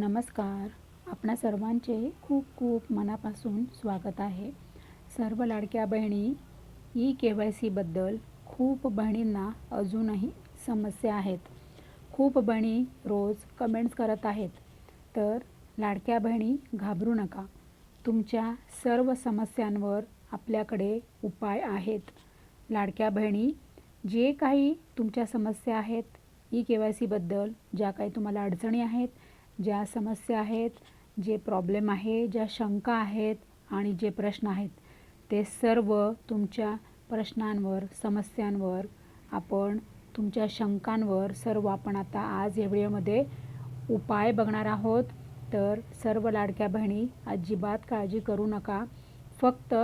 नमस्कार. आपणा सर्वांचे खूप खूप मनापासून स्वागत आहे. सर्व लाडक्या बहिणी ई के वाय सीबद्दल खूप बहिणींना अजूनही समस्या आहेत. खूप बहिणी रोज कमेंट्स करत आहेत. तर लाडक्या बहिणी घाबरू नका. तुमच्या सर्व समस्यांवर आपल्याकडे उपाय आहेत. लाडक्या बहिणी जे काही तुमच्या समस्या आहेत ई के वाय सीबद्दल ज्या काही तुम्हाला अडचणी आहेत ज्या समस्या आहेत जे प्रॉब्लेम आहे ज्या शंका आहेत आणि जे प्रश्न आहेत ते सर्व तुमच्या प्रश्नांवर समस्यांवर आपण तुमच्या शंकांवर सर्व आपण आता आज या व्हिडिओमध्ये उपाय बघणार आहोत. तर सर्व लाडक्या बहिणी अजिबात काळजी करू नका. फक्त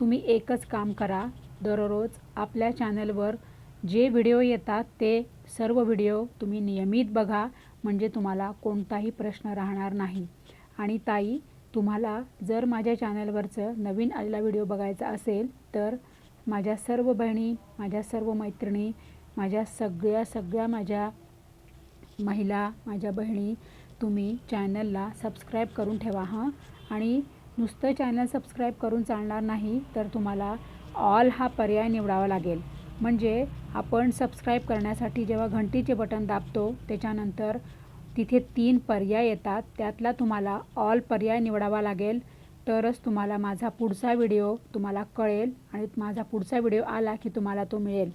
तुम्ही एकच काम करा. दररोज आपल्या चॅनलवर जे व्हिडिओ येतात ते सर्व व्हिडिओ तुम्ही नियमित बघा. म्हणजे तुम्हाला कोणताही प्रश्न राहणार नाही. आणि ताई तुम्हाला जर माझ्या चॅनलवरचं नवीन आलेला व्हिडिओ बघायचा असेल तर माझ्या सर्व बहिणी माझ्या सर्व मैत्रिणी माझ्या सगळ्या सगळ्या माझ्या महिला माझ्या बहिणी तुम्ही चॅनलला सबस्क्राईब करून ठेवा हां. आणि नुसतं चॅनल सबस्क्राईब करून चालणार नाही तर तुम्हाला ऑल हा पर्याय निवडावा लागेल. म्हणजे आपण सबस्क्राईब करण्यासाठी जेव्हा घंटीचे बटन दाबतो त्याच्यानंतर तिथे तीन पर्याय येतात. त्यातला तुम्हाला ऑल पर्याय निवडावा लागेल. तरच तुम्हाला माझा पुढचा व्हिडिओ तुम्हाला कळेल आणि माझा पुढचा व्हिडिओ आला की तुम्हाला तो मिळेल.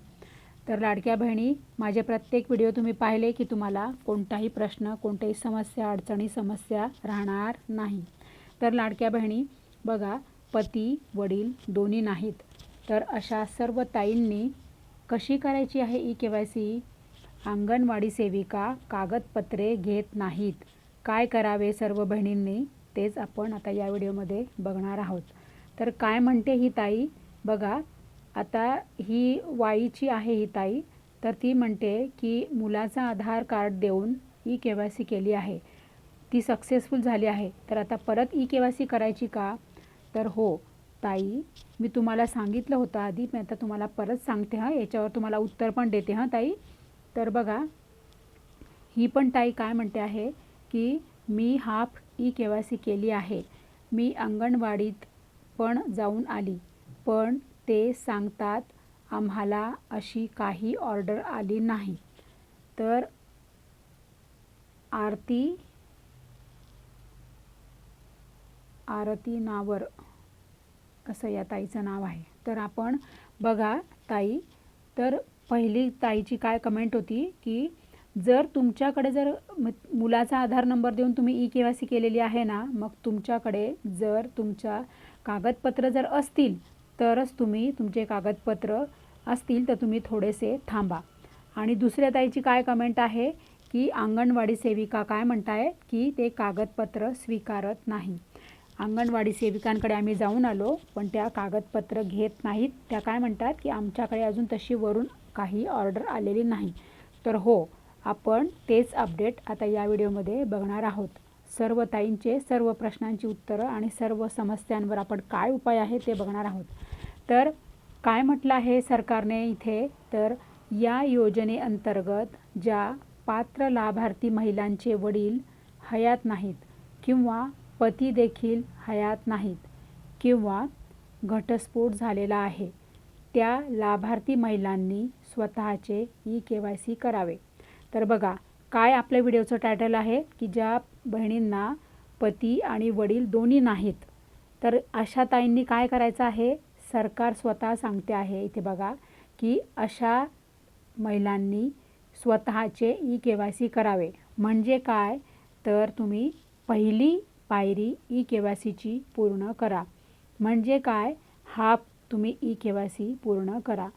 तर लाडक्या बहिणी माझे प्रत्येक व्हिडिओ तुम्ही पाहिले की तुम्हाला कोणताही प्रश्न कोणत्याही समस्या अडचणी समस्या राहणार नाही. तर लाडक्या बहिणी बघा पती वडील दोन्ही नाहीत. तर अशा सर्व ताईंनी कशी करायची आहे E K Y C? Anganwadi सेविका कागदपत्रे घेत नाहीत. काय करावे सर्व बहिणींनी? तेच आपण आता या व्हिडिओमध्ये बघणार आहोत. तर काय म्हणते ही ताई? बघा आता ही वाईची आहे ही ताई. तर ती म्हणते की मुलाचा आधार कार्ड देऊन ई के वाय सी केली आहे. ती सक्सेसफुल झाली आहे. तर आता परत ई के वाय सी करायची का? तर हो ताई मी तुम्हाला सांगितलं होतं आधी मी आता तुम्हाला परत सांगते हां. याच्यावर तुम्हाला उत्तर पण देते हां ताई. तर बघा ही पण ताई काय म्हणते आहे की मी half E K Y C केली आहे. मी अंगणवाडीत पण जाऊन आली पण ते सांगतात आम्हाला अशी काही ऑर्डर आली नाही. तर आरती आरती नावर असं या ताईचं नाव आहे? तर आपण बघा ताई तर पहिली ताईची काय कमेंट होती की जर तुमच्याकडे जर मुलाचा आधार नंबर देऊन तुम्ही ई के वाय सी केलेली आहे ना मग तुमच्याकडे जर तुमच्या कागदपत्र जर असतील तरच तुम्ही तुमचे कागदपत्र असतील तर तुम्ही थोडेसे थांबा. आणि दुसऱ्या ताईची काय कमेंट आहे की अंगणवाडी सेविका काय म्हणताय की ते कागदपत्र स्वीकारत नाही. अंगणवाडी सेविकांकडे आम्ही जाऊन आलो पण त्या कागदपत्र घेत नाहीत. त्या काय म्हणतात की आमच्याकडे अजून तशी वरून काही ऑर्डर आलेली नाही. तर हो आपण तेच अपडेट आता या व्हिडिओमध्ये बघणार आहोत. सर्व ताईंचे सर्व प्रश्नांची उत्तरं आणि सर्व समस्यांवर आपण काय उपाय आहे ते बघणार आहोत. तर काय म्हटलं आहे सरकारने इथे? तर या योजनेअंतर्गत ज्या पात्र लाभार्थी महिलांचे वडील हयात नाहीत किंवा पती देखील हयात नाहीत किंवा घटस्फोट झालेला आहे. त्या लाभार्थी महिलांनी स्वतःचे ई के वाय सी करावे. तर बघा काय आपल्या व्हिडिओचं टायटल आहे की ज्या बहिणींना पती आणि वडील दोन्ही नाहीत. तर अशा ताईंनी काय करायचं आहे? सरकार स्वतः सांगते आहे इथे बघा की अशा महिलांनी स्वतःचे ई के वाय सी करावे. म्हणजे काय? तर तुम्ही पहिली पायरी ई के वाय सीची पूर्ण करा. म्हणजे काय? हा तुम्ही ई के वाय सी पूर्ण करा.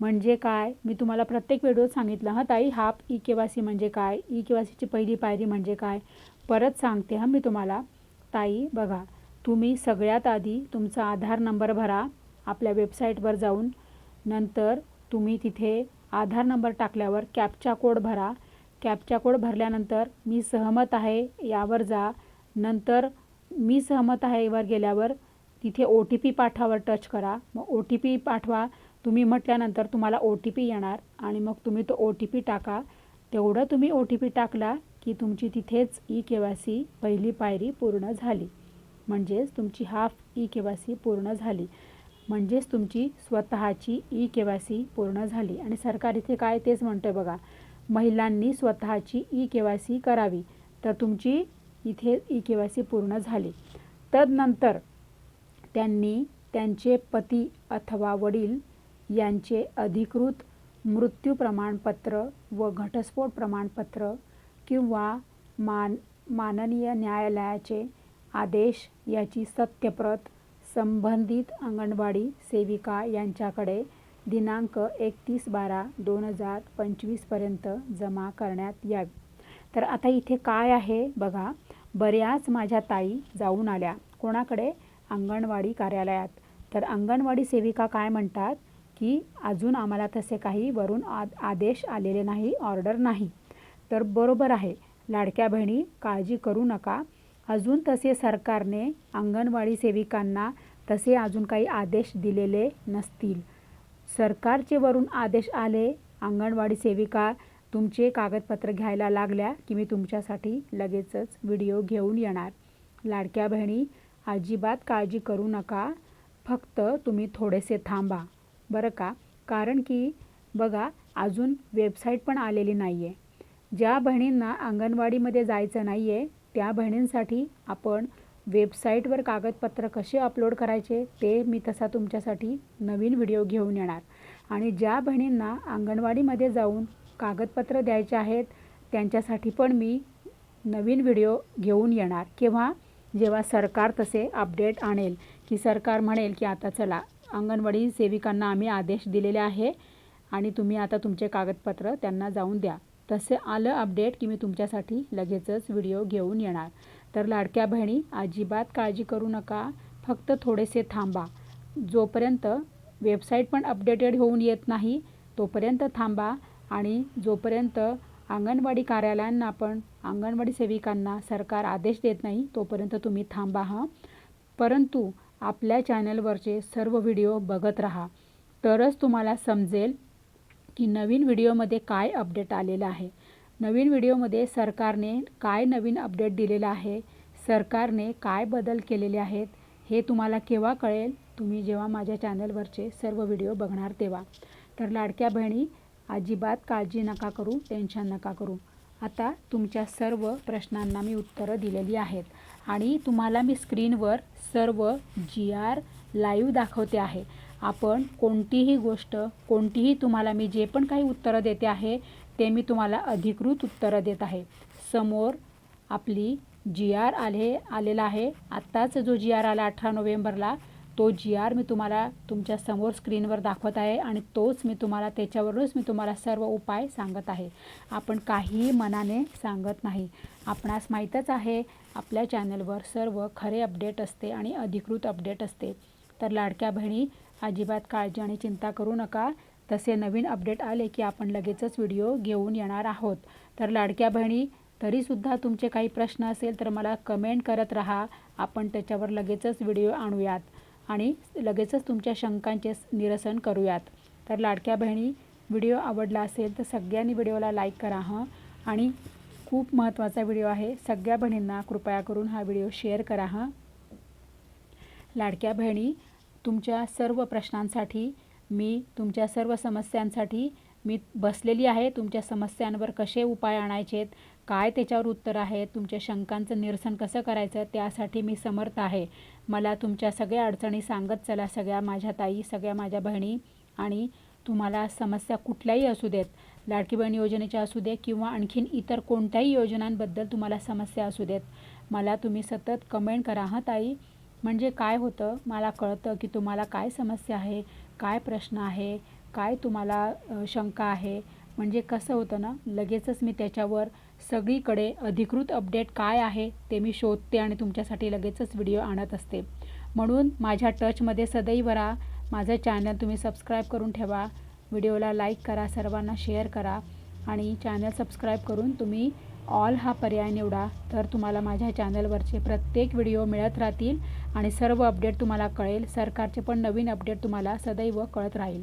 म्हणजे काय? मी तुम्हाला प्रत्येक व्हिडिओत सांगितलं हां ताई half E K Y C म्हणजे काय? ई के वाय सीची पहिली पायरी म्हणजे काय? परत सांगते हां मी तुम्हाला. ताई बघा तुम्ही सगळ्यात आधी तुमचा आधार नंबर भरा आपल्या वेबसाईटवर जाऊन. नंतर तुम्ही तिथे आधार नंबर टाकल्यावर कॅपचा कोड भरा. कॅपचा कोड भरल्यानंतर मी सहमत आहे यावर जा. नंतर मी सहमत आहे वर गेल्यावर तिथे ओ टी पी पाठावर टच करा. मग ओ टी पी पाठवा. तुम्ही म्हटल्यानंतर तुम्हाला ओ टी पी येणार आणि मग तुम्ही तो ओ टी पी टाका. तेवढं तुम्ही ओ टी पी टाकला की तुमची तिथेच ई के वाय सी पहिली पायरी पूर्ण झाली. म्हणजेच तुमची half E K Y C पूर्ण झाली. म्हणजेच तुमची स्वतःची ई के वाय सी पूर्ण झाली. आणि सरकार इथे काय तेच म्हणतं आहे बघा. महिलांनी स्वतःची ई के वाय सी करावी. तर तुमची इथे ई के वाय सी पूर्ण झाली. तदनंतर त्यांनी त्यांचे पती अथवा वडील यांचे अधिकृत मृत्यू प्रमाणपत्र व घटस्फोट प्रमाणपत्र किंवा मान माननीय न्यायालयाचे आदेश याची सत्यप्रत संबंधित अंगणवाडी सेविका यांच्याकडे दिनांक एकतीस बारा दोन हजार पंचवीसपर्यंत जमा करण्यात यावी. तर आता इथे काय आहे बघा. बऱ्याच माझ्या ताई जाऊन आल्या. कोणाकडे? अंगणवाडी कार्यालयात. तर अंगणवाडी सेविका काय म्हणतात? की अजून आम्हाला तसे काही वरून आद आदेश आलेले नाही ऑर्डर नाही. तर बरोबर आहे. लाडक्या बहिणी काळजी करू नका. अजून तसे सरकारने अंगणवाडी सेविकांना तसे अजून काही आदेश दिलेले नसतील. सरकारचे वरून आदेश आले अंगणवाडी सेविका तुमचे कागदपत्र घ्यायला लागल्या की मी तुमच्यासाठी लगेचच व्हिडिओ घेऊन येणार. लाडक्या बहिणी अजिबात काळजी करू नका. फक्त तुम्ही थोडेसे थांबा. बरं का? कारण की बघा अजून वेबसाईट पण आलेली नाही आहे ज्या बहिणींना अंगणवाडीमध्ये जायचं नाही आहे त्या बहिणींसाठी आपण वेबसाईटवर कागदपत्र कसे अपलोड करायचे ते मी तसा तुमच्यासाठी नवीन व्हिडिओ घेऊन येणार. आणि ज्या बहिणींना अंगणवाडीमध्ये जाऊन कागदपत्र द्यायचे आहेत त्यांच्यासाठी पण मी नवीन व्हिडिओ घेऊन येणार. किंवा जेव्हा सरकार तसे अपडेट आणेल की सरकार म्हणेल की आता चला अंगणवाडी सेविकांना आम्ही आदेश दिलेले आहे आणि तुम्ही आता तुमचे कागदपत्र त्यांना जाऊन द्या. तसे आलं अपडेट की मी तुमच्यासाठी लगेचच व्हिडिओ घेऊन येणार. तर लाडक्या बहिणी अजिबात काळजी करू नका. फक्त थोडेसे थांबा. जोपर्यंत वेबसाईट पण अपडेटेड होऊन येत नाही तोपर्यंत थांबा. आणि जोपर्यंत अंगणवाडी कार्यालयांना पण अंगणवाडी सेविकांना सरकार आदेश देत नाही तोपर्यंत तुम्ही थांबा हा. परंतु आपल्या चॅनलवरचे सर्व व्हिडिओ बघत राहा. तरच तुम्हाला समजेल की नवीन व्हिडिओमध्ये काय अपडेट आलेलं आहे. नवीन व्हिडिओमध्ये सरकारने काय नवीन अपडेट दिलेलं आहे? सरकारने काय बदल केलेले आहेत? हे तुम्हाला केव्हा कळेल? तुम्ही जेव्हा माझ्या चॅनलवरचे सर्व व्हिडिओ बघणार तेव्हा. तर लाडक्या बहिणी अजिबात काळजी नका करू टेन्शन नका करू. आता तुमच्या सर्व प्रश्नांना मी उत्तरं दिलेली आहेत आणि तुम्हाला मी स्क्रीनवर सर्व जी आर लाईव्ह दाखवते आहे. आपण कोणतीही गोष्ट कोणतीही तुम्हाला मी जे पण काही उत्तरं देते आहे ते मी तुम्हाला अधिकृत उत्तरं देत आहे. समोर आपली जी आर आले आलेला आहे. आत्ताच जो जी आर आला अठरा नोव्हेंबरला तो जी आर मी तुम्हाला तुमच्यासमोर स्क्रीनवर दाखवत आहे आणि तोच मी तुम्हाला त्याच्यावरूनच मी तुम्हाला सर्व उपाय सांगत आहे. आपण काहीही मनाने सांगत नाही. आपणास माहीतच आहे आपल्या चॅनलवर सर्व खरे अपडेट असते आणि अधिकृत अपडेट असते. तर लाडक्या बहिणी अजिबात काळजी आणि चिंता करू नका. तसे नवीन अपडेट आले की आपण लगेचच व्हिडिओ घेऊन येणार आहोत. तर लाडक्या बहिणी तरीसुद्धा तुमचे काही प्रश्न असेल तर मला कमेंट करत राहा. आपण त्याच्यावर लगेचच व्हिडिओ आणूयात. आणि लगेचच तुमच्या शंकांचे निरसन करूयात. तर लाडक्या बहिणी व्हिडिओ आवडला असेल तर सगळ्यांनी व्हिडिओला लाईक करा हं. आणि खूप महत्त्वाचा व्हिडिओ आहे सगळ्या बहिणींना कृपया करून हा व्हिडिओ शेअर करा हां. लाडक्या बहिणी तुमच्या सर्व प्रश्नांसाठी मी तुमच्या सर्व समस्यांसाठी मी बसलेली आहे तुमच्या समस्यांवर कसे उपाय आणायचेत काय त्याच्यावर उत्तर आहे तुमच्या शंकांचं निरसन कसं करायचं त्यासाठी मी समर्थ आहे. मला तुमच्या सगळ्या अडचणी सांगत चला सगळ्या माझ्या ताई सगळ्या माझ्या बहिणी आणि तुम्हाला समस्या कुठल्याही असू देत लाडकी बहीण योजनेच्या असू दे किंवा आणखीन इतर कोणत्याही योजनांबद्दल तुम्हाला समस्या असू देत. मला तुम्ही सतत कमेंट करा हां ताई? म्हणजे काय होतं? मला कळतं की तुम्हाला काय समस्या आहे काय प्रश्न आहे? काय तुम्हाला शंका आहे? म्हणजे कसं होतं ना लगेचच मी त्याच्यावर सगळीकडे अधिकृत अपडेट काय आहे ते मी शोधते आणि तुमच्यासाठी लगेचच व्हिडिओ आणत असते. म्हणून माझ्या टचमध्ये सदैव राहा. माझं चॅनल तुम्ही सबस्क्राईब करून ठेवा. व्हिडिओला लाईक करा सर्वांना शेअर करा आणि चॅनल सबस्क्राईब करून तुम्ही ऑल हा पर्याय निवडा. तर तुम्हाला माझ्या चॅनलवरचे प्रत्येक व्हिडिओ मिळत राहतील आणि सर्व अपडेट तुम्हाला कळेल. सरकारचे पण नवीन अपडेट तुम्हाला सदैव कळत राहील.